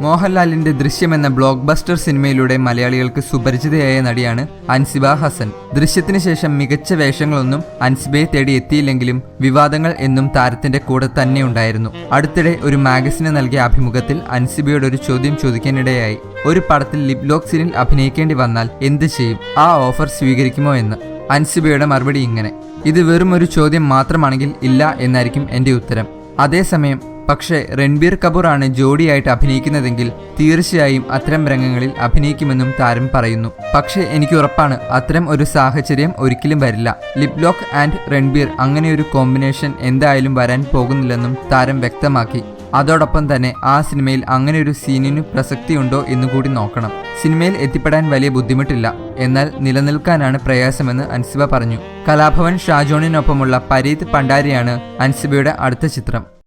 മോഹൻലാലിന്റെ ദൃശ്യം എന്ന ബ്ലോക്ക് ബസ്റ്റർ സിനിമയിലൂടെ മലയാളികൾക്ക് സുപരിചിതയായ നടിയാണ് അൻസിബ ഹസൻ. ദൃശ്യത്തിന് ശേഷം മികച്ച വേഷങ്ങളൊന്നും അൻസിബയെ തേടി എത്തിയില്ലെങ്കിലും വിവാദങ്ങൾ എന്നും താരത്തിന്റെ കൂടെ തന്നെ ഉണ്ടായിരുന്നു. അടുത്തിടെ ഒരു മാഗസിന് നൽകിയ അഭിമുഖത്തിൽ അൻസിബയോട് ഒരു ചോദ്യം ചോദിക്കാനിടയായി. ഒരു പടത്തിൽ ലിപ് സീനിൽ അഭിനയിക്കേണ്ടി വന്നാൽ എന്ത് ചെയ്യും? ആ ഓഫർ സ്വീകരിക്കുമോ എന്ന്. അൻസിബയുടെ മറുപടി ഇങ്ങനെ. ഇത് വെറും ഒരു ചോദ്യം മാത്രമാണെങ്കിൽ ഇല്ല എന്നായിരിക്കും എന്റെ ഉത്തരം. അതേസമയം പക്ഷേ രൺബീർ കപൂർ ആണ് ജോഡിയായിട്ട് അഭിനയിക്കുന്നതെങ്കിൽ തീർച്ചയായും അത്തരം രംഗങ്ങളിൽ അഭിനയിക്കുമെന്നും താരം പറയുന്നു. പക്ഷേ എനിക്ക് ഉറപ്പാണ് അത്തരം ഒരു സാഹചര്യം ഒരിക്കലും വരില്ല. ലിപ് ലോക്ക് ആൻഡ് രൺബീർ അങ്ങനെയൊരു കോമ്പിനേഷൻ എന്തായാലും വരാൻ പോകുന്നില്ലെന്നും താരം വ്യക്തമാക്കി. അതോടൊപ്പം തന്നെ ആ സിനിമയിൽ അങ്ങനെ ഒരു സീനിന് എന്നു കൂടി നോക്കണം. സിനിമയിൽ എത്തിപ്പെടാൻ വലിയ ബുദ്ധിമുട്ടില്ല. എന്നാൽ നിലനിൽക്കാനാണ് പ്രയാസമെന്ന് അൻസിബ പറഞ്ഞു. കലാഭവൻ ഷാജോണിനൊപ്പമുള്ള പരീത് പണ്ടാരിയാണ് അൻസിബയുടെ അടുത്ത ചിത്രം.